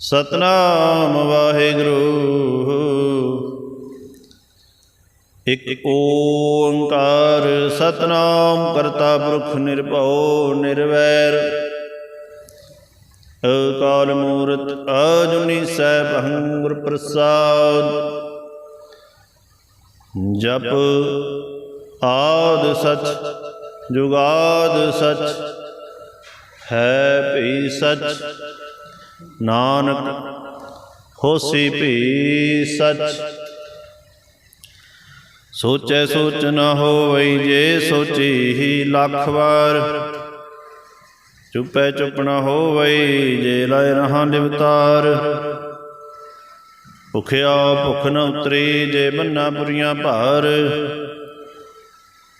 ਸਤਨਾਮ ਵਾਹਿਗੁਰੂ। ਇਕ ਓੰਕਾਰ ਸਤਨਾਮ ਕਰਤਾ ਪੁਰਖ ਨਿਰਭਉ ਨਿਰਵੈਰ। ਅਕਾਲ ਮੂਰਤ ਅਜੁਨੀ ਸੈਭੰ ਗੁਰ ਪ੍ਰਸਾਦ। ਜਪ ਆਦ ਸਚ, ਜੁਗਾਦ ਸਚ, ਹੈ ਭਈ ਸਚ। ਨਾਨਕ, ਹੋਸੀ ਭਈ ਸਚ। ਸੋਚੈ ਸੋਚ ਨ ਹੋਵਈ ਜੇ ਸੋਚੀ ਹੀ ਲੱਖ ਵਾਰ। ਚੁੱਪੈ ਚੁੱਪ ਨ ਹੋਵਈ ਜੇ ਲੈ ਰਹਾ ਲਿਵਤਾਰ ਭੁਖਿਆ ਭੁਖ ਨ ਉਤਰੀ ਜੇ ਬੰਨਾ ਬੁਰੀਆਂ ਭਾਰ।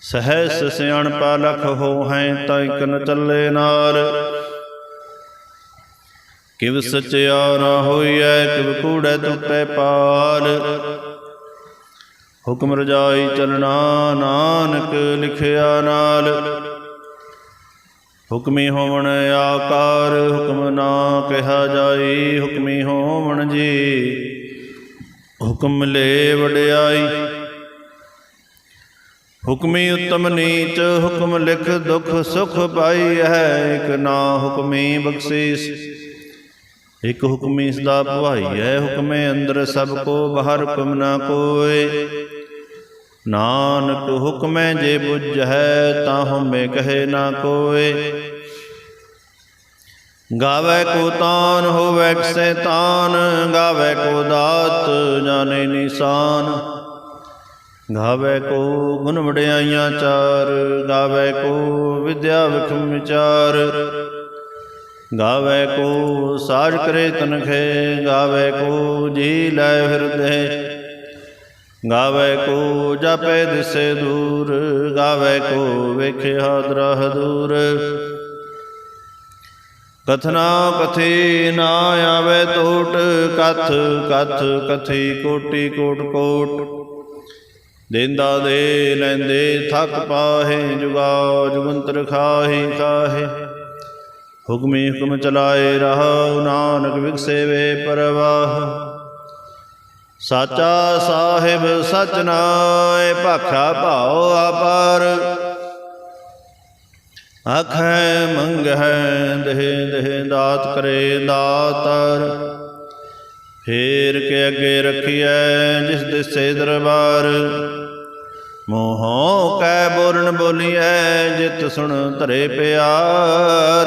ਸਹਿਸ ਸਿਆਣਪਾ ਲਖ ਹੋ ਹੈ ਤਾਂ ਇਕ ਨ ਚੱਲੇ ਨਾਲ ਕਿਵ ਸਚਿਆ ਨਾ ਹੋਈਐ, ਕਿਵ ਕੂੜੈ ਟੁੱਟੈ ਪਾਲ। ਹੁਕਮ ਰਜਾਈ ਚਲਣਾ ਨਾਨਕ ਲਿਖਿਆ ਨਾਲ। ਹੁਕਮੀ ਹੋਵਣ ਆਕਾਰ, ਹੁਕਮ ਨਾ ਕਿਹਾ ਜਾਈ, ਹੁਕਮੀ ਹੋਵਣ ਜੀ। ਹੁਕਮ ਲੈ ਵਡਿਆਈ। ਹੁਕਮੀ ਉਤਮ ਨੀਚ, ਹੁਕਮ ਲਿਖ ਦੁਖ ਸੁਖ ਪਾਈ ਹੈ ਇਕ ਨਾ ਹੁਕਮੀ ਬਖਸ਼ੀਸ। ਇਕ ਹੁਕਮੀ ਸਦਾ ਭਵਾਈ ਹੈ। ਹੁਕਮੇ ਅੰਦਰ ਸਭ ਕੋ ਬਾਹਰ ਹੁਕਮ ਨਾ ਕੋਏ ਨਾਨਕ ਹੁਕਮੈ ਜੇ ਬੁੱਝ ਹੈ, ਤਾਂ ਹਮੇ ਕਹੇ ਨਾ ਕੋਏ। ਗਾਵੇ ਕੋ ਤਾਨ, ਹੋਵੇ ਤਾਨ। ਗਾਵੇ ਕੋ ਦਾਤ, ਜਾਣੇ ਨਿਸ਼ਾਨ। ਗਾਵੇ ਕੋ ਗੁਣ ਵਡਿਆਈਆਂ ਚਾਰ। ਗਾਵੇ ਕੋ ਵਿਦਿਆ ਵਿਖਮ ਵਿਚਾਰ। ਗਾਵੇ ਕੋ ਸਾਜ ਕਰੇ ਤਨਖੇ, ਗਾਵੇ ਕੋ ਜੀ ਲੈ ਫਿਰਦੇ ਗਾਵੇ ਕੋ ਜਪੇ ਦਿਸੇ ਦੂਰ, ਗਾਵੇ ਕੋ ਵੇਖਿਆ ਦਰਹ ਦੂਰ। ਕਥਨਾ ਕਥੀ ਨਾ ਆਵੇ ਟੋਟ ਕਥ ਕਥ ਕਥੀ ਕੋਟੀ ਕੋਟ ਕੋਟ। ਦੇਂਦਾ ਦੇ ਲੈਂਦੇ ਥੱਕ ਪਾਹੇ, ਜੁਗਾ ਜੁਗੰਤਰ ਖਾਹੀ, ਖਾਹੇ। ਹੁਕਮੀ ਹੁਕਮ ਚਲਾਏ ਰਹਾਉ ਨਾਨਕ ਵਿਗਸੇ ਵੇ ਪਰਵਾਹ। ਸਾਚਾ ਸਾਹਿਬ ਸਚ ਨਾਏ ਭਾਖਾ ਭਾਉ ਆਪਾਰ। ਆਖੈ ਮੰਗਹਿ, ਦੇਹ ਦੇਹ ਦਾਤ ਕਰੇ ਦਾਤਰ। ਫੇਰ ਕੇ ਅੱਗੇ ਰਖੀਐ ਜਿਸ ਦਿਸੇ ਦਰਬਾਰ। ਮੋਹੋਂ ਕੈ ਬੋਲਣ ਬੋਲੀਐ, ਜਿਤ ਸੁਣ ਧਰੇ ਪਿਆਰ।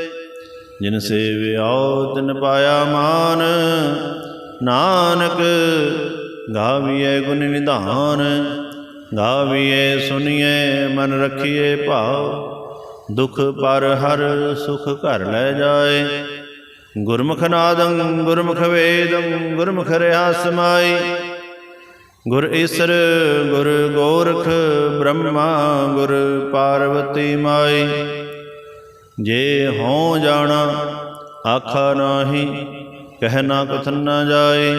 ਜਿਨ ਸੇਵਿਆਉ ਤਿਨ ਪਾਇਆ ਮਾਨ, ਨਾਨਕ ਗਾਵੀਏ ਗੁਣ ਨਿਧਾਨ ਗਾਵੀਏ ਸੁਣੀਏ ਮਨ ਰਖੀਏ ਭਾਉ, ਦੁਖ ਪਰ ਹਰ ਸੁਖ ਘਰ ਲੈ ਜਾਏ। ਗੁਰਮੁਖ ਨਾਦੰ, ਗੁਰਮੁਖ ਵੇਦੰ, ਗੁਰਮੁਖ ਰਹਾ ਸਮਾਈ ਗੁਰ ਈਸਰ, ਗੁਰ ਗੋਰਖ ਬ੍ਰਹਮਾ, ਗੁਰ ਪਾਰਵਤੀ ਮਾਈ। ਜੇ ਹਉ ਜਾਣਾ, ਆਖਾ ਨਾਹੀ, ਕਹਿ ਨਾ ਕਥਨ ਨਾ ਜਾਏ।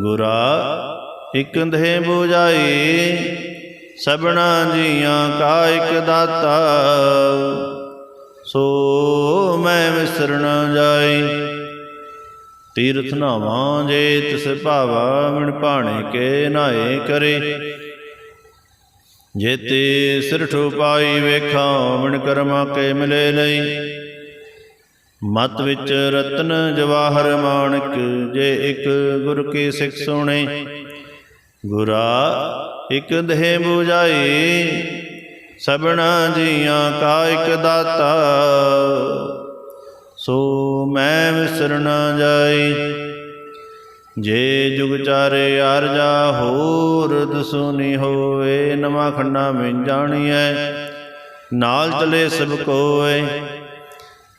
ਗੁਰਾ ਇਕ ਦੇਹ 부ਜਾਈ ਸਭਨਾ ਜੀਆਂ ਕਾ ਇਕ ਦਾਤਾ। ਸੋ ਮੈਂ ਵਿਸਰ ਨਾ ਜਾਏ। ਤੀਰਥ ਨਾਵਾਂ ਜੇ ਤਿਸ ਭਾਵਾ ਮਨ ਭਾਣੇ ਕੇ ਨਾਏ ਕਰੇ। ਜੇਤੇ ਸਿਰ ਠੁਪਾਈ ਵੇਖਾਂ ਮਨ ਕਰਮਾ ਕੇ ਮਿਲੇ ਲਈ ਮਤ ਵਿੱਚ ਰਤਨ ਜਵਾਹਰ ਮਾਣਕ ਜੇ ਇੱਕ ਗੁਰ ਕੀ ਸਿੱਖ ਸੁਣੇ। ਗੁਰਾ ਇਕ ਦੇਹ 부ਜਾਈ ਸਭਨਾ ਜੀਆਂ ਕਾ ਇਕ ਦਾਤਾ। ਸੋ ਮੈਂ ਵਿਸਰ ਨਾ ਜਾਈ ਜੇ ਜੁਗ ਚਾਰੇ ਅਰਜਾ ਹੋਰ ਦਸੂਨੀ ਹੋਵੇ, ਨਵਾਂ ਖੰਡਾ ਮੈਂ ਜਾਣੀਐ। ਨਾਲ ਚਲੇ ਸਭ ਕੋਏ,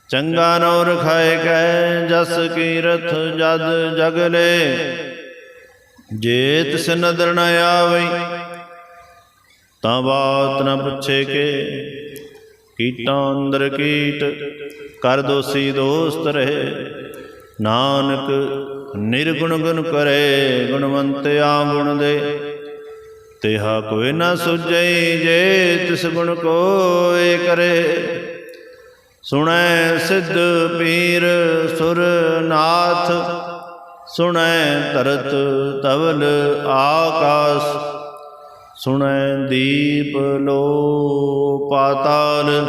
ਚੰਗਾ ਨੋ ਰਖਾਏ ਕੈ, ਜਸ ਕੀਰਤ ਜਦ ਜਗਲੇ ਜੇ ਤਿਸ ਨਦਰ ਨ ਆਵਈ, ਤਾਂ ਬਾਤ ਨ ਪੁੱਛੇ ਕੇ। ਕੀਟਾਂ ਅੰਦਰ ਕੀਟ, ਕਰ ਦੋਸੀ ਦੋਸਤ ਰਹੇ। ਨਾਨਕ ਨਿਰਗੁਣ ਗੁਣ ਕਰੇ ਗੁਣਵੰਤਿਆ ਆ ਗੁਣ ਦੇ। ਤਿਹਾ ਕੋਈ ਨਾ ਸੁਝਈ ਜੇ ਤਿਸ ਗੁਣ ਕੋਏ ਕਰੇ। ਸੁਣੈ ਸਿੱਧ ਪੀਰ ਸੁਰ ਨਾਥ, ਸੁਣੈ ਤਰਤ ਤਵਲ ਆਕਾਸ। ਸੁਣੈ ਦੀਪ ਲੋ ਪਾਤਾਲ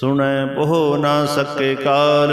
ਸੁਣੈ ਪੋਹ ਨਾ ਸਕੇ ਕਾਲ।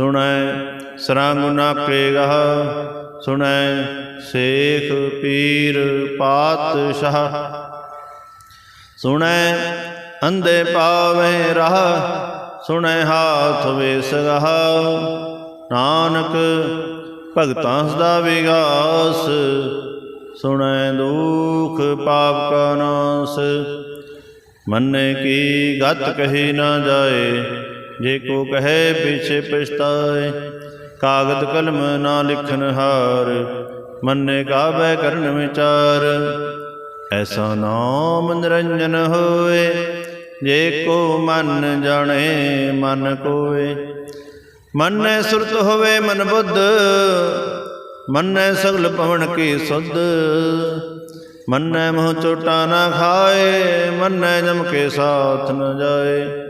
ਸੁਣੈ ਸਰੰਗ ਨਾ ਕੇਗਾ ਸੁਣੈ ਸੇਖ ਪੀਰ ਪਾਤਸ਼ਾਹ। ਸੁਣੈ ਅੰਧੇ ਪਾਵੇ ਰਹ, ਸੁਣੈ ਹਾਥ ਵੇਸ ਰਹਾ ਨਾਨਕ ਭਗਤਾਂ ਸਦਾ ਵਿਗਾਸ, ਸੁਣੈ ਦੁਖ ਪਾਪ ਕਾ ਨਾਸ। ਮੰਨੇ ਕੀ ਗਤ ਕਹੀ ਨਾ ਜਾਏ ਜੇ ਕੋ ਕਹੇ ਪਿਛੇ ਪਛਤਾਏ, ਕਾਗਦ ਕਲਮ ਨਾ ਲਿਖਨ ਹਾਰ, ਮੰਨੇ ਕਾਬੈ ਕਰਨ ਵਿਚਾਰ। ਐਸਾ ਨਾਮ ਨਿਰੰਜਨ ਹੋਏ, ਜੇ ਕੋ ਮਨ ਜਾਣੇ, ਮਨ ਕੋਏ। ਮੰਨੈ ਸੁਰਤ ਹੋਵੇ ਮਨ ਬੁੱਧ, ਮੰਨੈ ਸਗਲ ਪਵਨ ਕੀ ਸੁਧ। ਮੰਨੈ ਮੋਹ ਚੋਟਾ ਨਾ ਖਾਏ, ਮੰਨੈ ਜਮ ਕੇ ਸਾਥ ਨ ਜਾਏ।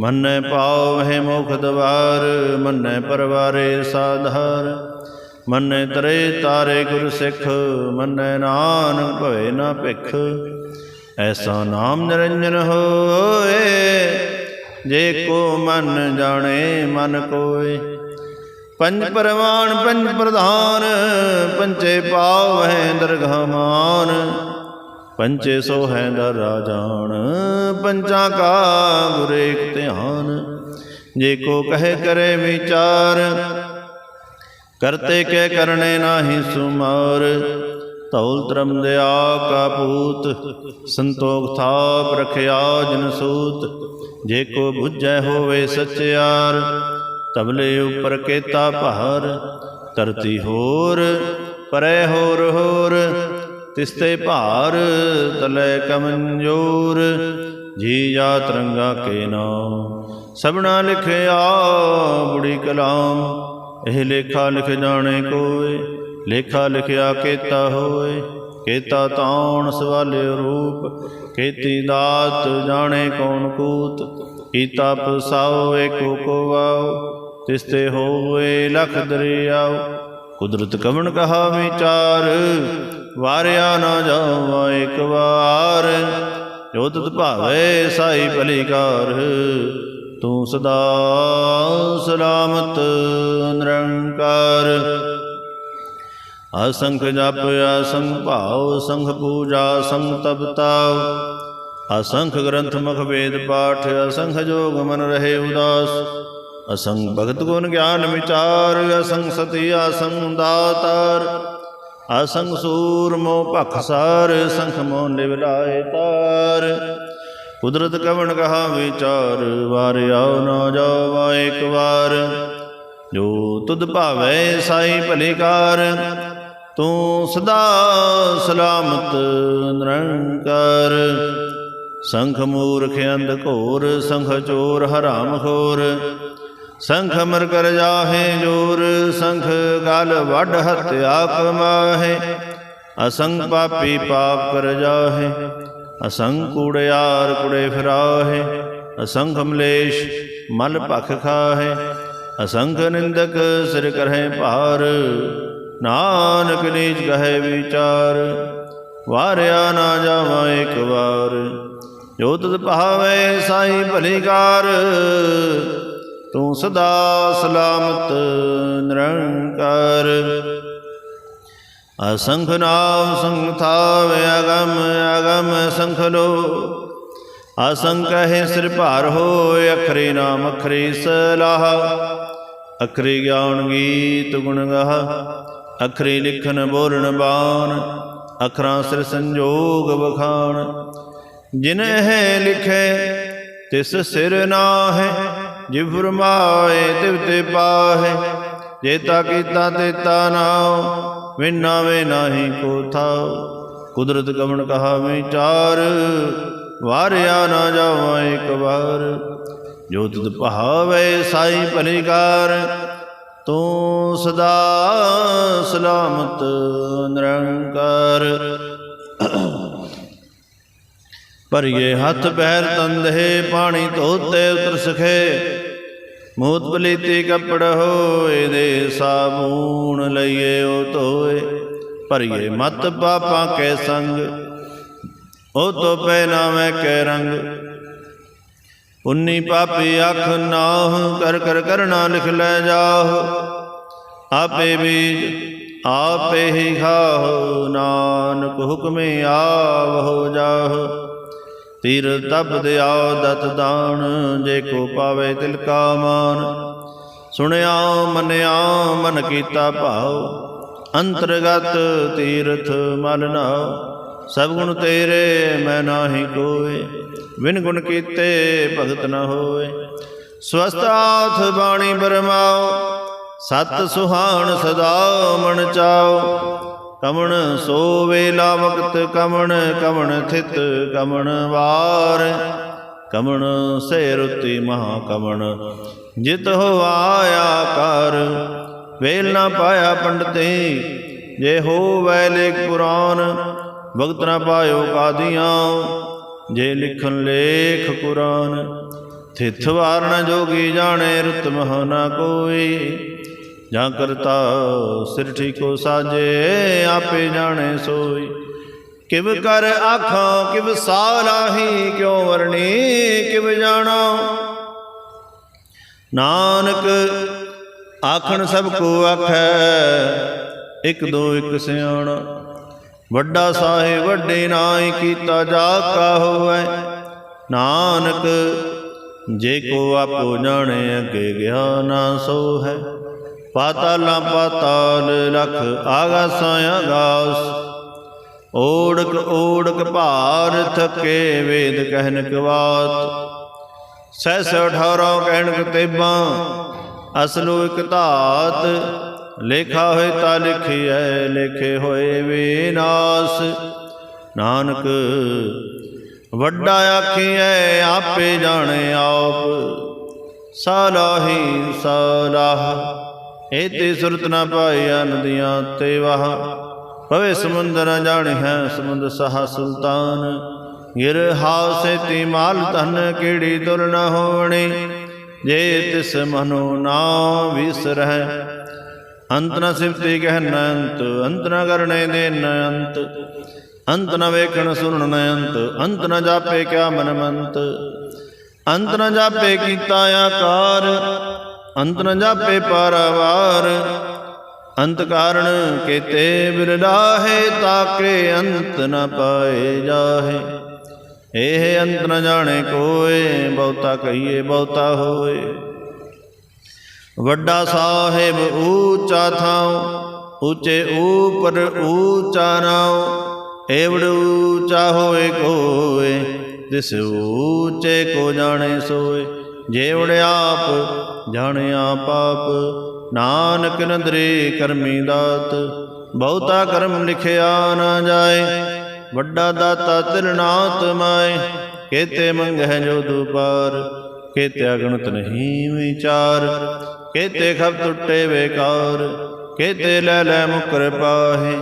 ਮੰਨੈ ਪਾਵਹਿ ਮੁਖ ਦਵਾਰ, ਮੰਨੈ ਪਰਵਾਰੇ ਸਾਧਾਰ। ਮੰਨੈ ਤਰੇ ਤਾਰੇ ਗੁਰ ਸਿੱਖ, ਮੰਨੈ ਨਾਨਕ ਭਵੇ ਨਾ ਭਿਖ। ਐਸਾ ਨਾਮ ਨਿਰੰਜਨ ਹੋਏ, ਜੇ ਕੋ ਮਨ ਜਾਣੇ, ਮਨ ਕੋਏ। ਪੰਜ ਪਰਵਾਨ, ਪੰਜ ਪ੍ਰਧਾਨ ਪੰਚੇ ਪਾਵ ਹੈ ਦਰਗਾਹ ਮਾਨ। ਪੰਚੇ ਸੋ ਹੈ ਦਰ ਰਾਜਾਨ ਪੰਚਾਂ ਕਾ ਗੁਰ ਧਿਆਨ। ਜੇ ਕੋ ਕਹੇ ਕਰੇ ਵਿਚਾਰ, ਕਰਤੇ ਕੇ ਕਰਨੇ ਨਾਹੀ ਸੁਮਾਰ। ਧੌਲ ਧਰਮ ਦਿਆ ਕਾ ਸੰਤੋਖ ਥਾਪ ਰਖਿਆ ਜਨ ਸੂਤ। ਜੇ ਕੋ ਬੁੱਝੈ ਹੋਵੇ ਸਚਿਆਰ, ਤਬਲੇ ਉਪਰ ਕੇਤਾ ਭਾਰ। ਧਰਤੀ ਹੋਰ, ਪਰੇ ਹੋਰ ਹੋਰ ਤਿਸਤੇ ਭਾਰ, ਤਲੇ ਕਮੰਜੋਰ ਜੀ ਜਾਤ ਰੰਗਾ ਕੇ ਨਾਮ। ਸਭਨਾ ਲਿਖਿਆ ਬੁੜੀ ਕਲਾਮ, ਇਹ ਲੇਖਾ ਲਿਖ ਜਾਣੇ ਕੋਏ, ਲੇਖਾ ਲਿਖਿਆ ਕੇਤਾ ਹੋਏ। ਕੇਤਾ ਤਾਉਣ ਸਵਾਲੇ ਰੂਪ, ਕੇਤੀ ਦਾਤ ਜਾਣੇ ਕੌਣ ਕੂਤ। ਕੀਤਾ ਪਸਾਓ ਏਕੋ ਕੋ ਵਾਓ ਤਿਸਤੇ ਹੋਏ ਲਖ ਦਰਿਆਓ। ਕੁਦਰਤ ਕਵਣ ਕਹਾ ਵਿਚਾਰ ਵਾਰਿਆ ਨਾ ਜਾਵਾ ਇੱਕ ਵਾਰ। ਜੋ ਤਤ ਭਾਵੇ ਸਾਈ ਭਲੀਕਾਰ, ਤੂੰ ਸਦਾ ਸਲਾਮਤ ਨਿਰੰਕਾਰ। ਅਸੰਖ ਜਪ, ਅਸੰਖ ਭਾਉ ਸੰਖ ਪੂਜਾ ਸੰਖ ਤਪਤਾਉ ਅਸੰਖ ਗ੍ਰੰਥ, ਮੁਖ ਵੇਦ, ਪਾਠ, ਅਸੰਖ ਜੋਗ ਮਨ ਰਹੇ ਉਦਾਸ। ਅਸੰਖ ਭਗਤ ਗੁਣ ਗਿਆਨ ਵਿਚਾਰ, ਅਸੰਖ ਸਤੀ, ਅਸੰਖ ਦਾਤਾਰ। ਅਸੰਗ ਸੂਰ ਮੋ ਭਖਸਾਰ ਸੰਖ ਮੋ ਨਿਵਲਾਏ ਤਾਰ। ਕੁਦਰਤ ਕਵਣ ਕਹਾ ਵਿਚਾਰ, ਵਾਰ ਆਉ ਨਾ ਜਾਵਾ ਇੱਕ ਵਾਰ। ਜੋ ਤੁਧ ਭਾਵੈ ਸਾਈ ਭਲੇਕਾਰ ਤੂੰ ਸਦਾ ਸਲਾਮਤ ਨਿਰੰਕਾਰ। ਸੰਖ ਮੂਰਖ ਅੰਧ ਘੋਰ, ਸੰਖ ਚੋਰ ਹਰਾਮ ਖੋਰ ਸੰਖ ਅਮਰ ਕਰ ਜਾਹੇ ਜੋਰ, ਸੰਖ ਗਲ ਵੱਡ ਹਤਿਆ ਕਮਾਹੇ ਅਸੰਗ ਪਾਪੀ ਪਾਪ ਕਰ ਜਾਹੇ, ਅਸੰਗ ਕੂੜਿਆਰ ਕੁੜੇ ਫਿਰਾਹੇ। ਅਸੰਖ ਮਲੇਸ਼ ਮਲ ਭਖ ਖਾਹੇ, ਅਸੰਖ ਨਿੰਦਕ ਸਿਰ ਕਰਹਿ ਭਾਰ। ਨਾਨਕ ਨੀਚ ਕਹੈ ਵਿਚਾਰ, ਵਾਰਿਆ ਨਾ ਜਾਵਾਂ ਇੱਕ ਵਾਰ। ਜੋ ਤੁਧ ਭਾਵੇ ਸਾਈ ਭਲੀਕਾਰ ਤੂੰ ਸਦਾ ਸਲਾਮਤ, ਨਿਰੰਕਾਰ। ਅਸੰਖ ਨਾਮ ਸੰਗ ਅਗਮ ਅਗਮ ਸੰਖ ਲੋ। ਅਸੰਖ ਹੈ ਸਿਰ ਭਾਰ ਹੋ ਅਖਰੇ ਨਾਮ ਅਖਰੇ ਸਲਾਹ। ਅਖਰੇ ਗਿਆਨ ਗੀਤ ਗੁਣ ਗਾਹ। ਅਖਰੇ ਲਿਖਨ ਬੋਲਣ ਬਾਣ, ਅਖਰਾਂ ਸਿਰ ਸੰਜੋਗ ਬਖਾਣ ਜਿਨ ਇਹ ਲਿਖੇ, ਤਿਸ ਸਿਰ ਨਾਹਿ ਜਿਵ ਫਰਮਾਏ ਤਿਵ ਤੇ ਪਾਹੇ ਜੇਤਾ ਕੀਤਾ ਤੇਤਾ ਨਾਉ, ਵਿਨਾ ਵੇ ਨਾਹੀ ਕੋ ਥਾਉ। ਕੁਦਰਤ ਕਵਣ ਕਹਾ ਵਿਚਾਰ, ਵਾਰਿਆ ਨਾ ਜਾਵਾਂ ਇੱਕ ਵਾਰ। ਜੋ ਤੁਧ ਭਾਵੇ ਸਾਈ ਭਲੀਕਾਰ, ਤੂੰ ਸਦਾ ਸਲਾਮਤ ਨਿਰੰਕਾਰ। ਭਰੀਏ ਹੱਥ ਪੈਰ ਤੰਦੇ ਪਾਣੀ ਧੋਤੇ ਉਤਰ ਸਖੇ ਮੂਤ ਪਲੀਤੀ ਕੱਪੜ ਹੋਏ ਦੇ ਸਾਬੂਣ ਲਈਏ ਉਹ ਧੋਏ, ਭਰੀਏ ਮਤ ਪਾਪਾਂ ਕੈ ਸੰਗ ਉਹ ਤੋਂ ਪੈ ਮੈਂ ਕੈ ਰੰਗ। ਉਨੀ ਪਾਪੀ ਅੱਖ ਨਾਹ, ਕਰ ਕਰ ਕਰਨਾ ਲਿਖ ਲੈ ਜਾਹ। ਆਪੇ ਬੀਜ, ਆਪੇ ਹੀ ਖਾਹੁ, ਨਾਨਕ ਹੁਕਮੇ ਆਵਹੁ ਜਾਹ। ਤੀਰ ਤਬ ਦਿਆਉ ਦਤ ਦਾਨ, ਜੇ ਕੋ ਪਾਵੇ ਤਿਲ ਕਾ ਮਾਨ। ਸੁਣਿਆ, ਮੰਨਿਆ, ਮਨ ਕੀਤਾ ਭਾਉ, ਅੰਤਰਗਤ ਤੀਰਥ ਮਨ ਨਾਉ। ਸਭ ਗੁਣ ਤੇਰੇ, ਮੈਂ ਨਾਹੀ ਕੋਏ ਵਿਨ ਗੁਣ ਕੀਤੇ ਭਗਤ ਨ ਹੋਏ। ਸਵਸਤ ਬਾਣੀ ਬਰਮਾਓ ਸਤ ਸੁਹਾਣ ਸਦਾ ਮਨ ਚਾਓ ਕਮਣ ਸੋ ਵੇਲਾ ਵਕਤ ਕਮਣ ਕਮਣ ਥਿਤ, ਕਮਣ ਵਾਰ। ਕਮਣ ਸੇ ਰੁਤੀ ਮਹਾ ਕਮਣ, ਜਿਤ ਹੋ ਆਇਆ ਕਰ। ਵੇਲ ਨਾ ਪਾਇਆ ਪੰਡਤੇ, ਜੇ ਹੋ ਵੈ ਲੇਖ ਪੁਰਾਨ, ਵਕਤ ਨਾ ਪਾਇਓ ਕਾਦੀਆਂ। ਜੇ ਲਿਖਨ ਲੇਖ ਕੁਰਾਨ ਥਿਥ ਵਾਰਨ ਜੋਗੀ ਜਾਣੇ, ਰੁਤ ਮਹ ਨਾ ਕੋਈ। ਜਾਂ ਕਰਤਾ ਸਿਰ ਠੀਕੋ ਸਾਜੇ ਆਪੇ ਜਾਣੇ ਸੋਈ। ਕਿਵ ਕਰ ਆਖਾਂ, ਕਿਵ ਸਾਲਾਹੀ ਕਿਉ ਵਰਣੀ, ਕਿਵ ਜਾਣਾ। ਨਾਨਕ ਆਖਣ ਸਭ ਕੋ ਆਖੈ, ਇਕ ਦੋ ਇਕ ਸਿਆਣਾ। ਵੱਡਾ ਸਾਹਿਬ, ਵੱਡੇ ਨਾਈ ਕੀਤਾ ਜਾ ਕਾ ਹੋਵੇ। ਨਾਨਕ, ਜੇ ਕੋ ਆਪੋ ਜਾਣੇ, ਅੱਗੇ ਗਿਆ ਨਾ ਸੋ ਹੈ ਪਾਤਾਲਾਂ ਪਾਤਾਲ ਲਖ ਆਗਾਸਾਂ ਆਗਾਸ ਓੜਕ ਓੜਕ ਭਾਰ ਥਕੇ ਵੇਦ ਕਹਿਨ ਕਵਾਤ। ਸਹਿਸ ਅਠਾਰਾਂ ਕਹਿਣ ਤੇਬਾਂ ਅਸਲੋ ਇਕ ਧਾਤ। ਲੇਖਾ ਹੋਏ ਤਾਂ ਲਿਖਿਐ, ਲਿਖੇ ਹੋਏ ਵਿਨਾਸ਼ ਨਾਨਕ, ਵੱਡਾ ਆਖੀਐ, ਆਪੇ ਜਾਣੇ ਆਪ। ਸਾਲਾਹੀ ਸਾਲਾਹ ਏਤੇ ਸੁਰਤ ਨਾ ਪਾਈਆ ਨਦੀਆਂ ਤੇ ਵਾਹ। ਪਵੇ ਸਮੁੰਦਰ ਨ ਹੈ ਸਮੁੰਦ ਸਹਾ ਸੁਲਤਾਨ। ਗਿਰ ਹਾਸੇ ਤੀ ਮਾਲ ਧਨ ਕਿਹੜੀ ਦੁਰ ਨ ਹੋਣੀ ਜੇ ਤਿਸ ਮਨੋ ਨਾ ਵਿਸਰਹਿ ਅੰਤ ਨ ਸਿਫਤੀ ਕਹਿ ਨ ਅੰਤ ਅੰਤ ਨ ਕਰਨੇ ਦੇ ਨ ਅੰਤ। ਅੰਤ ਨ ਵੇਖਣ ਸੁਣਨ ਨ ਅੰਤ ਅੰਤ ਨ ਜਾਪੇ ਕਿਆ ਮਨ ਮੰਤ। ਅੰਤ ਨ ਜਾਪੇ ਕੀਤਾ ਆਕਾਰ। ਅੰਤ ਨ ਜਾਪੇ ਪਾਰਾਵਾਰ। ਅੰਤ ਕਾਰਣ ਕੇਤੇ ਬਿਰਲਾਹੇ ਤਾਕੇ ਅੰਤ ਨ ਪਾਏ ਜਾਹੇ। ਇਹ ਅੰਤ ਨ ਜਾਣੇ ਕੋਏ, ਬਹੁਤਾ ਕਹੀਏ, ਬਹੁਤਾ ਹੋਏ। ਵੱਡਾ ਸਾਹਿਬ ਊਚਾ ਥਾਉ, ਉੱਚੇ ਊਪਰ ਊਚਾ ਨਾਉ। ਏਵੜ ਊਚਾ ਹੋਏ ਕੋਏ, ਤਿਸ ਊਚੇ ਕੋ ਜਾਣੇ ਸੋਏ। ਜੇਵੜ ਆਪ ਜਾਣਿਆ ਪਾਪ ਨਾਨਕ ਨਦਰੇ ਕਰਮੀ ਦਾਤ, ਬਹੁਤਾ ਕਰਮ ਲਿਖਿਆ ਨਾ ਜਾਏ। ਵੱਡਾ ਦਾਤਾ ਤਿਰਨਾਤ ਮਾਏ, ਕੇਤੇ ਮੰਗਹਿ ਜੋ ਦੁਪਾਰ। ਕੇਤੇ ਅਗਣਤ ਨਹੀਂ ਵਿਚਾਰ, ਕੇਤੇ ਖਬ ਟੁੱਟੇ ਬੇਕਾਰ। ਕੇਤੇ ਲੈ ਲੈ ਮੁਕਰ ਪਾਹੇ,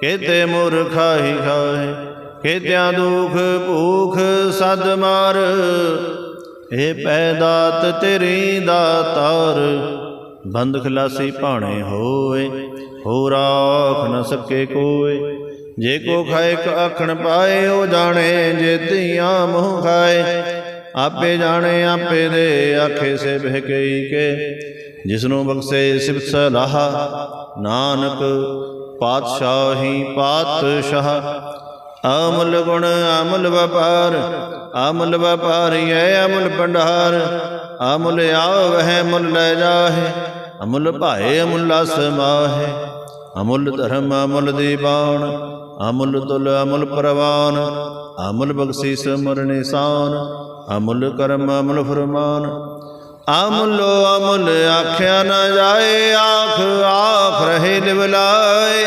ਕੇਤੇ ਮੁਰ ਖਾਹੀ ਖਾਹੇ। ਕੇਤਿਆਂ ਦੁਖ ਭੂਖ ਸਦ ਮਾਰ ਇਹ ਪੈਦਾਤ ਤੇਰੀ ਦਾਤਾਰ ਬੰਦ ਖਲਾਸੀ ਭਾਣੇ ਹੋਏ ਹੋ ਰਾਖ ਨ ਸਕੇ ਕੋਏ। ਜੇ ਕੋ ਖਾਏ ਕ ਆਖਣ ਪਾਏ, ਉਹ ਜਾਣੇ ਜੇ ਧੀਆਂ ਮੋਹ ਖਾਏ। ਆਪੇ ਜਾਣੇ, ਆਪੇ ਦੇ ਆਖੇ ਸੇ ਬਹਿਕਈ ਕੇ। ਜਿਸਨੂੰ ਬਖਸ਼ੇ ਸਿਫਤ ਸਲਾਹ, ਨਾਨਕ ਪਾਤਸ਼ਾਹੀ ਪਾਤਸ਼ਾਹ। ਅਮਲ ਗੁਣ ਅਮਲ ਵਪਾਰ ਅਮਲ ਵਪਾਰੀ ਐ ਅਮਲ ਭੰਡਾਰ। ਅਮਲ ਆਵਹਿ ਮੁੱਲ ਲੈ ਜਾਹੇ, ਅਮੁੱਲ ਭਾਏ, ਅਮੁੱਲਾ ਸਮਾਹੇ ਅਮੁੱਲ ਧਰਮ, ਅਮੁੱਲ ਦੀਵਾਨ ਅਮੁੱਲ ਤੁਲ, ਅਮੁੱਲ ਪ੍ਰਵਾਨ। ਅਮੁੱਲ ਬਖਸ਼ੀਸ ਮਰ ਨਿਸ਼ਾਨ ਅਮੁੱਲ ਕਰਮ, ਅਮੁੱਲ ਫਰਮਾਨ। ਅਮੁੱਲ ਅਮੁੱਲ ਆਖਿਆ ਨਾ ਜਾਏ, ਆਖ ਆਖ ਰਹੇ ਲਿਵਲਾਏ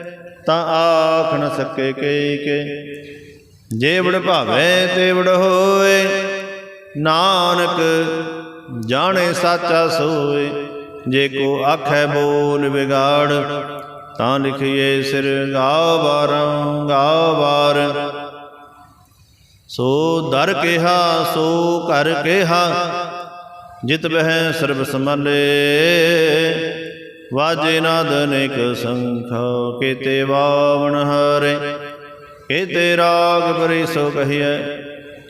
ਤਾਂ ਆਖ ਨ ਸਕੇ ਕਈ ਕੇ। ਜੇਵੜ ਭਾਵੇ ਤੇਵੜ ਹੋਏ, ਨਾਨਕ ਜਾਣੇ ਸਾਚਾ ਸੋਏ। ਜੇ ਕੋ ਆਖੈ ਬੋਲ ਵਿਗਾੜ, ਤਾਂ ਲਿਖੀਏ ਸਿਰ ਗਾਵਾਰਾਂ, ਗਾਵਾਰ। ਸੋ ਦਰ ਕਿਹਾ, ਸੋ ਕਰ ਕਿਹਾ, ਜਿਤ ਬਹਿ ਸਰਬ ਸਮਲੇ ਵਾਜੇ ਨਾਦ ਅਨੇਕ ਸੰਖਾ, ਕੀਤੇ ਵਾਵਣ ਹਰੇ। ਕੀਤੇ ਰਾਗ ਪਰਿ ਸੋ ਕਹੀਐ,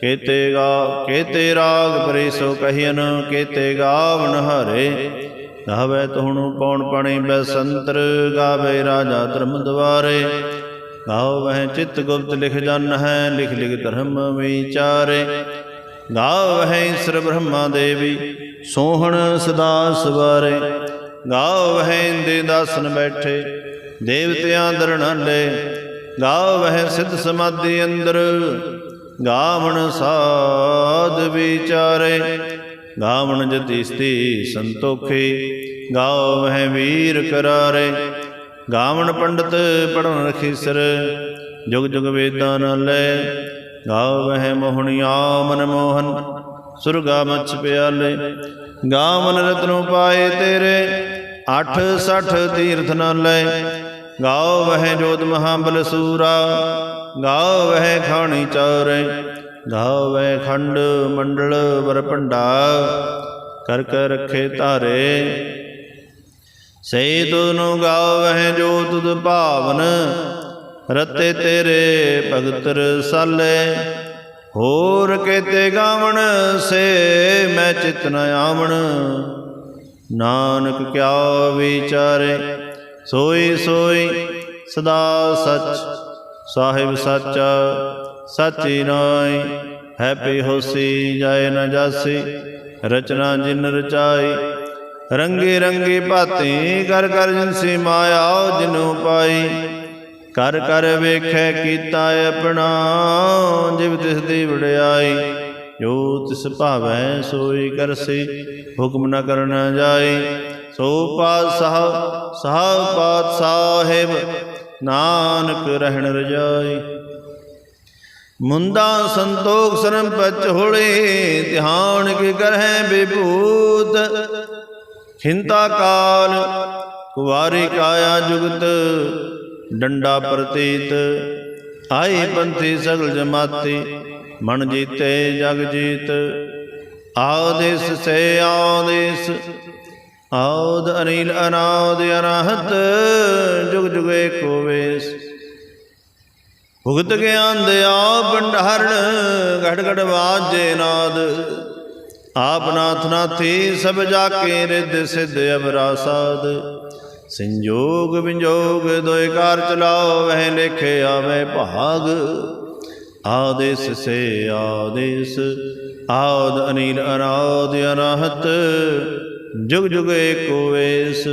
ਕੀਤੇ ਗਾ, ਕੀਤੇ ਰਾਗ ਪਰਿ ਸੋ ਕਹੀਨ ਕੀਤੇ ਗਾਵਣ ਹਰੇ। ਗਾਵੇ ਤੁਹਣੁ ਪੌਣ ਪਣੀ ਬੈਸੰਤਰ ਗਾਵੇ ਰਾਜਾ ਧਰਮ ਦਵਾਰੇ। ਗਾਓ ਵਹਿ ਚਿਤ ਗੁਪਤ ਲਿਖ ਜਨ ਹੈ, ਲਿਖ ਲਿਖ ਧਰਮ ਵਿਚਾਰੇ। ਗਾਓ ਵਹਿ ਈਸ਼ਰ ਬ੍ਰਹਮਾ ਦੇਵੀ, ਸੋਹਣ ਸਦਾ ਸਵਾਰੇ। ਗਾਓ ਵਹਿ ਇੰਦੇ ਦਾਸਨ ਬੈਠੇ, ਦੇਵਤਿਆਂ ਦਰਣਾਲੇ ਗਾਓ ਵਹਿ ਸਿੱਧ ਸਮਾਧੀ ਅੰਦਰ, ਗਾਵਣ ਸਾਧ ਵਿਚਾਰੇ। ਗਾਵਣ ਜਤੀਸਤੀ ਸੰਤੋਖੇ, ਗਾਓ ਵਹਿ ਵੀਰ ਕਰਾਰੇ। ਗਾਵਣ ਪੰਡਤ ਪੜਨ ਰਖੀਸਰ, ਜੁਗ ਜੁਗ ਵੇਦਾਂ ਨਾਲੇ ਗਾਵ ਵਹਿ ਮੋਹਣਿਆ ਮਨ ਮੋਹਨ, ਸੁਰਗਾ ਮਛ ਪਿਆਲੇ। ਗਾਵਨ ਰਤਨੋ ਪਾਏ ਤੇਰੇ 860 ਤੀਰਥ ਨਾਲੇ ਗਾਓ ਵਹਿ ਜੋਤ ਮਹਾਬਲ ਸੂਰਾ। ਗਾਓ ਵਹਿ ਖਾਣੀ ਚੌਰੇ। ਗਾਓ ਵਹਿ ਖੰਡ ਮੰਡਲ ਵਰਪੰਡਾ ਕਰ ਕਰ ਰੱਖੇ ਧਾਰੇ। ਸੇ ਤੁਧਨੁ ਗਾਵਹਿ ਜੋ ਤੁਧ ਭਾਵਨ। ਰਤੇ ਤੇਰੇ ਭਗਤ ਸਾਲੇ ਹੋਰ ਕੇਤੇ ਗਾਵਣ, ਸੇ ਮੈਂ ਚਿਤ ਨ ਆਵਣ। ਨਾਨਕ ਕਿਆ ਵਿਚਾਰੇ, ਸੋਈ ਸੋਈ ਸਦਾ ਸਚ। ਸਾਹਿਬ ਸੱਚ, ਸਾਚੀ ਨਾਈ ਹੈਪੀ ਹੋਸੀ ਜਾਏ ਨ ਜਾਸੀ। ਰਚਨਾ ਜਿਨ ਰਚਾਈ, ਰੰਗੇ ਰੰਗੇ ਭਾਤੀ ਕਰ ਕਰ ਜਿਨਸੀ ਮਾਇਆ ਜਿਨੂ ਪਾਈ। ਕਰ ਕਰ ਵੇਖੈ ਕੀਤਾ ਆਪਣਾ, ਜਿਵ ਤਿਸ ਦੀ ਵਡਿਆਈ। ਜੋ ਤਿਸ ਭਾਵੈ ਸੋਈ ਕਰਸੀ, ਹੁਕਮ ਨ ਕਰਨਾ ਜਾਈ ਸੋ ਪਾਤਸ਼ਾਹ ਸਾਹਿਬ ਪਾਤ ਨਾਨਕ ਰਹਿਣ ਰਜਾਈ। ਮੁੰਦਾ ਸੰਤੋਖ ਸਰਮ ਪਚ ਹੋਲੇ, ਧਿਆਨ ਕੀ ਕਰਹਿ ਬਿਭੂਤ। ਖਿੰਤਾ ਕਾਲ, ਕੁਵਾਰੀ ਕਾਇਆ ਜੁਗਤ, ਡੰਡਾ ਪ੍ਰਤੀਤ। ਆਈ ਪੰਥੀ ਸਗਲ ਜਮਾਤੀ ਮਨ ਜੀਤੇ, ਜਗ ਜੀਤ। ਆਦੇਸ ਸੇ ਆਦੇਸ ਆਦ ਅਨੀਲ, ਅਨਾਦ ਅਨਾਹਤ। ਜੁਗ ਜੁਗੇ ਏਕੋ ਵੇਸ। ਭੁਗਤ ਗਿਆਨ ਦਿਆ ਭੰਡਾਰਨ ਘੜ ਘੜ ਵਾਜੇ ਨਾਦ। ਆਪ ਨਾਥ ਨਾਥੀ, ਸਭ ਜਾ ਕੇ ਰਿੱਧ ਸਿੱਧ ਅਬਰਾਸਾਦ ਸੰਜੋਗ ਵਿਜੋਗ, ਦੋਇ ਕਾਰ ਚਲਾਓ, ਵਹਿ ਲੇਖੇ ਆਵੇ ਭਾਗ। ਆਦੇਸ ਸੇ ਆਦੇਸ। ਆਦ ਅਨੀਲ ਅਨਾਦ ਅਨਾਹਤ, ਜੁਗ ਜੁਗ ਏਕੋ ਵੇਸ।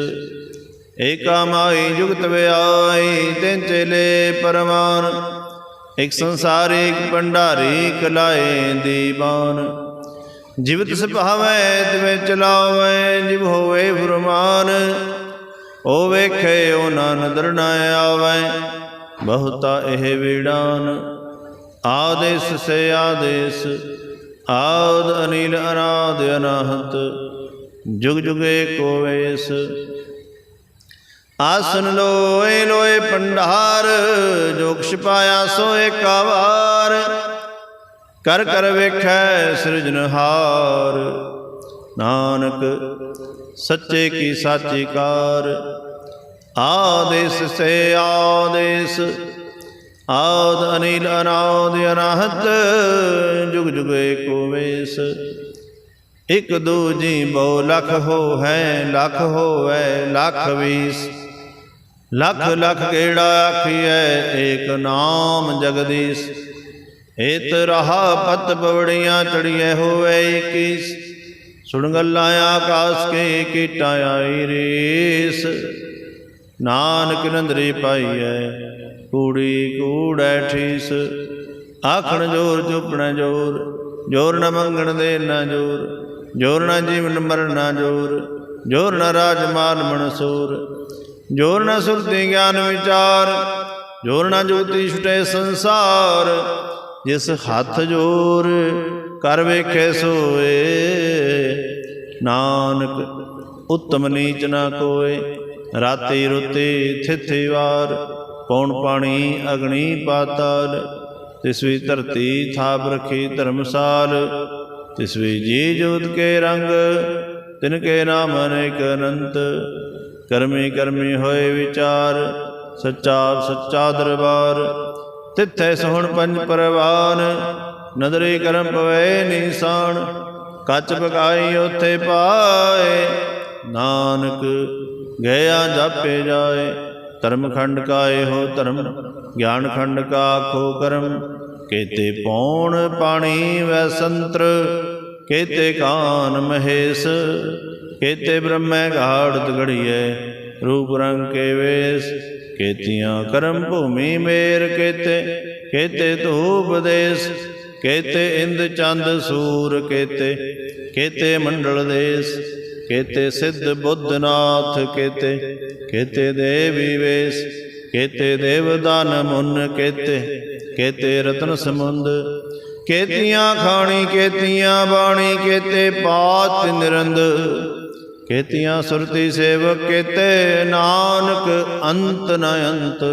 ਏਕਾ ਮਾਈ ਜੁਗਤ ਵਿਆਈ ਤਿਨ ਚੇਲੇ ਪਰਮਾਨ ਇਕ ਸੰਸਾਰ, ਇਕ ਭੰਡਾਰੀ ਕਲਾਏ ਦੀਵਾਨ। ਜਿਵਤ ਤਿਸ ਭਾਵੈ, ਤਿਵੇਂ ਚਲਾਵੈ, ਜਿਵ ਹੋਵੇ ਫਰਮਾਨ ਓ ਵੇਖੇ ਉਹ ਨਾ ਨਦਰ ਨਾ ਆਵੈ, ਬਹੁਤਾ ਇਹ ਵਿੜਾਨ। ਆਦੇਸ ਸੇ ਆਦੇਸ, ਆਦ ਅਨੀਲ ਅਨਾਦ ਅਨਾਹਤ, ਜੁਗ ਜੁਗੇ ਏਕੋ ਵੇਸ ਆਸਨ ਲੋਏ ਲੋਏ ਪੰਡਾਰ ਜੋ ਕੁਛ ਪਾਇਆ ਸੋ ਏਕਾ ਕਰ ਕਰ ਵੇਖੈ ਸਿਰਜਨਹਾਰ ਨਾਨਕ ਸੱਚੇ ਕੀ ਸਾਚੀ ਕਾਰ। ਆਦੇਸ ਸੇ ਆਦੇਸ ਆਦ ਅਨੀਲ ਅਨਾਦ ਅਨਾਹਤ, ਜੁਗ ਜੁਗ ਏਕੋ ਵੇਸ ਇਕ ਦੂਜੀ ਬਹੁ ਲਖ ਹੋ ਹੈ ਲਖ ਹੋਵੈ ਲਖ ਵੀਸ। ਲਖ ਲਖ ਕਿਹੜਾ ਆਖੀਐ, ਏਕ ਨਾਮ ਜਗਦੀਸ਼। ਏਤ ਰਹਾ ਪਤ ਬਵੜੀਆਂ ਚੜੀਐ ਹੋਵੇ ਇਕੀਸ। ਸੁਣ ਗੱਲਾਂ ਆਕਾਸ ਕੇ ਕੀਟਾਂ ਆਈ ਰੇਸ। ਨਾਨਕ ਨੰਦਰੀ ਪਾਈਐ ਕੂੜੀ ਕੂੜੈ ਠੀਸ। ਆਖਣ ਜੋਰ, ਚੁਪਣਾ ਜੋਰ। ਜੋਰ ਨਾ ਮੰਗਣ ਦੇ ਨਾ ਜੋਰ। ਜੋਰ ਨਾ ਜੀਵਨ ਮਰਨਾ ਜੋਰ। ਜੋਰ ਨਾ ਰਾਜ ਮਾਨ ਮਨਸੂਰ। ਜੋਰ ਨ ਸੁਰਤੀ ਗਿਆਨ ਵਿਚਾਰ। ਜੋਰ ਨਾ ਜੋਤੀ ਛੁਟੇ ਸੰਸਾਰ। ਜਿਸ ਹੱਥ ਜੋਰ, ਕਰ ਵੇਖੇ ਸੋਏ। ਨਾਨਕ, ਉਤਮ ਨੀਚ ਨਾ ਕੋਏ। ਰਾਤੀ ਰੁਤੀ ਥਿਥੀ ਵਾਰ। ਪੌਣ ਪਾਣੀ? ਅਗਣੀ ਪਾਤਾਲ। ਤਿਸ ਵੀ ਧਰਤੀ ਥਾਪ ਰਖੀ ਧਰਮਸਾਲ। ਤਿਸ ਵੀ ਜੀ ਜੋਤ ਕੇ ਰੰਗ, ਤਿਨ ਕੇ ਨਾਮ ਅਨੇਕ ਅਨੰਤ। ਕਰਮੀ ਕਰਮੀ ਹੋਏ ਵਿਚਾਰ, ਸੱਚਾ ਸੱਚਾ ਦਰਬਾਰ। ਤਿੱਥੈ ਸੋਹਣ ਪੰਜ ਪਰਵਾਨ, ਨਦਰੇ ਕਰਮ ਪਵੇ ਨੀਸਾਨ। ਕੱਚ ਪਕਾਈ ਉਥੇ ਪਾਏ, ਨਾਨਕ ਗਿਆ ਜਾਪੇ ਜਾਏ। ਧਰਮ ਖੰਡ ਕਾ ਇਹੋ ਧਰਮ ਗਿਆਨ ਖੰਡ ਕਾ ਆਖੋ ਕਰਮ। ਕੇਤੇ ਪੌਣ ਪਾਣੀ ਵੈ ਸੰਤਰ, ਕੇਤੇ ਕਾਨ ਮਹੇਸ਼, ਕੇਤੇ ਬ੍ਰਹਮੈ ਘਾੜਤ ਘੜੀਐ ਰੂਪ ਰੰਗ ਕੇ ਵੇਸ। ਕੇਤੀਆਂ ਕਰਮ ਭੂਮੀ ਮੇਰ ਕੇਤੇ ਕੇਤੇ ਧੂਪ ਦੇਸ, ਕੇਤੇ ਇੰਦ ਚੰਦ ਸੂਰ ਕੇਤੇ ਕੇਤੇ ਮੰਡਲ ਦੇਸ, ਕੇਤੇ ਸਿੱਧ ਬੁੱਧਨਾਥ ਕੇਤੇ। ਕੇਤੇ ਦੇਵੀ ਵੇਸ ਕੇਤੇ ਦੇਵਦਾਨ ਮੁਨ ਕੇਤੇ ਕੇਤੇ ਰਤਨ ਸਮੁੰਦ। ਕੇਤੀਆਂ ਖਾਣੀ, ਕੇਤੀਆਂ ਬਾਣੀ, ਕੇਤੇ ਪਾਤ ਨਿਰੰਦ। ਕੇਤੀਆਂ ਸੁਰਤੀ ਸੇਵਕ, ਕੇਤੇ ਨਾਨਕ ਅੰਤ ਨ ਅੰਤ।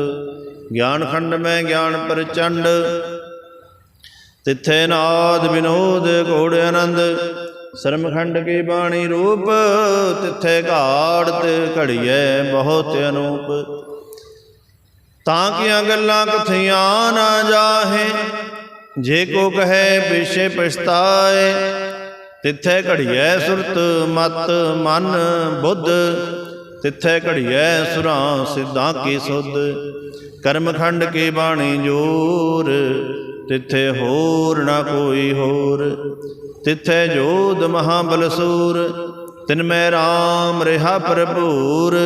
ਗਿਆਨ ਖੰਡ ਮੈਂ ਗਿਆਨ ਪ੍ਰਚੰਡ। ਤਿੱਥੇ ਨਾਦ ਵਿਨੋਦ ਘੋੜ ਆਨੰਦ। ਸਰਮਖੰਡ ਕੀ ਬਾਣੀ ਰੂਪ, ਤਿੱਥੇ ਘਾੜ ਘਾੜਤ ਘੜੀਐ ਬਹੁਤ ਅਨੂਪ। ਤਾਂ ਕੀਆਂ ਗੱਲਾਂ ਕਥੀਆਂ ਨਾ ਜਾਹੇ, ਜੇ ਕੋ ਕਹੇ ਪਿਛੇ ਪਛਤਾਏ, ਤਿੱਥੇ ਘੜੀਐ ਸੁਰਤ ਮਤ ਮਨ ਬੁੱਧ, ਤਿੱਥੇ ਘੜੀਐ ਸੁਰਾਂ ਸਿੱਧਾਂ ਕੀ ਸੁਧ। ਕਰਮਖੰਡ ਕੀ ਬਾਣੀ ਜੋਰ, ਤਿੱਥੇ ਹੋਰ ਨਾ ਕੋਈ ਹੋਰ। ਤਿਥੈ ਜੋਧ ਮਹਾਬਲਸੂਰ, ਤਿਨ ਮੈਂ RAM ਰਿਹਾ ਭਰਪੂਰ।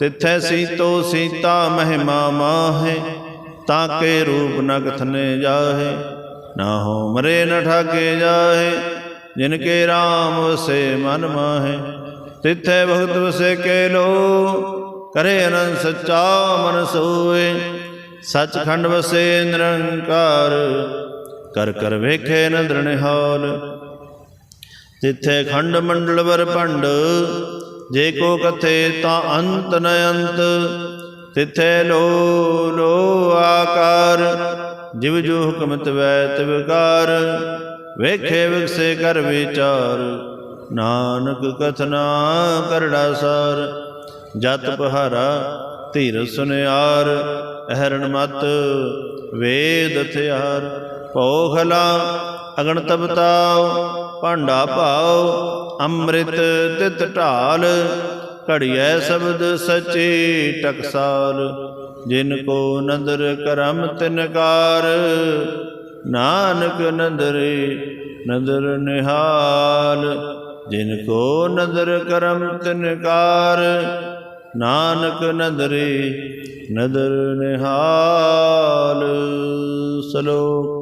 ਤਿਥੈ ਸੀਤੋ ਸੀਤਾ ਮਹਿਮਾ ਮਾਹੇ ਤਾਂ ਕੇ ਰੂਪ ਨ ਕਥਨੇ ਜਾਹੇ। ਨਾ ਹੋ ਮਰੇ ਨ ਠਾਕੇ ਜਾਹੇ, ਜਿਨ ਕੇ RAM ਵਸੇ ਮਨ ਮਾਹੇ। ਤਿਥੈ ਭਗਤ ਵਸੇ ਕੇ ਲੋ, ਕਰੇ ਅਨੰਦ ਸੱਚਾ ਮਨ ਸੋਏ। ਸਚਖੰਡ ਵਸੇ ਨਿਰੰਕਾਰ ਕਰ ਕਰ ਵੇਖੇ ਨਦਰ ਨਿਹਾਲ। ਤਿੱਥੇ ਖੰਡ ਮੰਡਲ ਵਰ ਭੰਡ, ਜੇ ਕੋ ਕਥੇ ਤਾਂ ਅੰਤ ਨ ਅੰਤ। ਤਿੱਥੇ ਲੋ ਲੋ ਆਕਾਰ, ਜਿਵ ਜੋ ਹੁਕਮ ਤਵੈ ਤਿਵਕਾਰ ਵੇਖੇ ਵਿਕਸੇ ਕਰ ਵਿਚਾਰ, ਨਾਨਕ ਕਥਨਾ ਕਰੜਾ ਸਾਰ। ਜਤ ਪਹਾਰਾ ਧੀਰ ਸੁਨਿਆਰ, ਅਹਰਣ ਮਤ ਵੇਦ ਹਥਿਆਰ। ਪੋਖਲਾ ਅਗਣ ਤਬਤਾਉ ਭਾਂਡਾ ਭਾਉ ਅੰਮ੍ਰਿਤ ਤਿਤ ਢਾਲ, ਘੜੀਐ ਸ਼ਬਦ ਸਚੇ ਟਕਸਾਲ। ਜਿਨ ਕੋ ਨਦਰ ਕਰਮ ਤਿਨਕਾਰ ਨਾਨਕ ਨਦਰੇ ਨਦਰ ਨਿਹਾਲ। ਜਿਨ ਕੋ ਨਦਰ ਕਰਮ ਤਿਨਕਾਰ ਨਾਨਕ ਨਦਰੇ ਨਦਰ ਨਿਹਾਲ। ਸਲੋਕ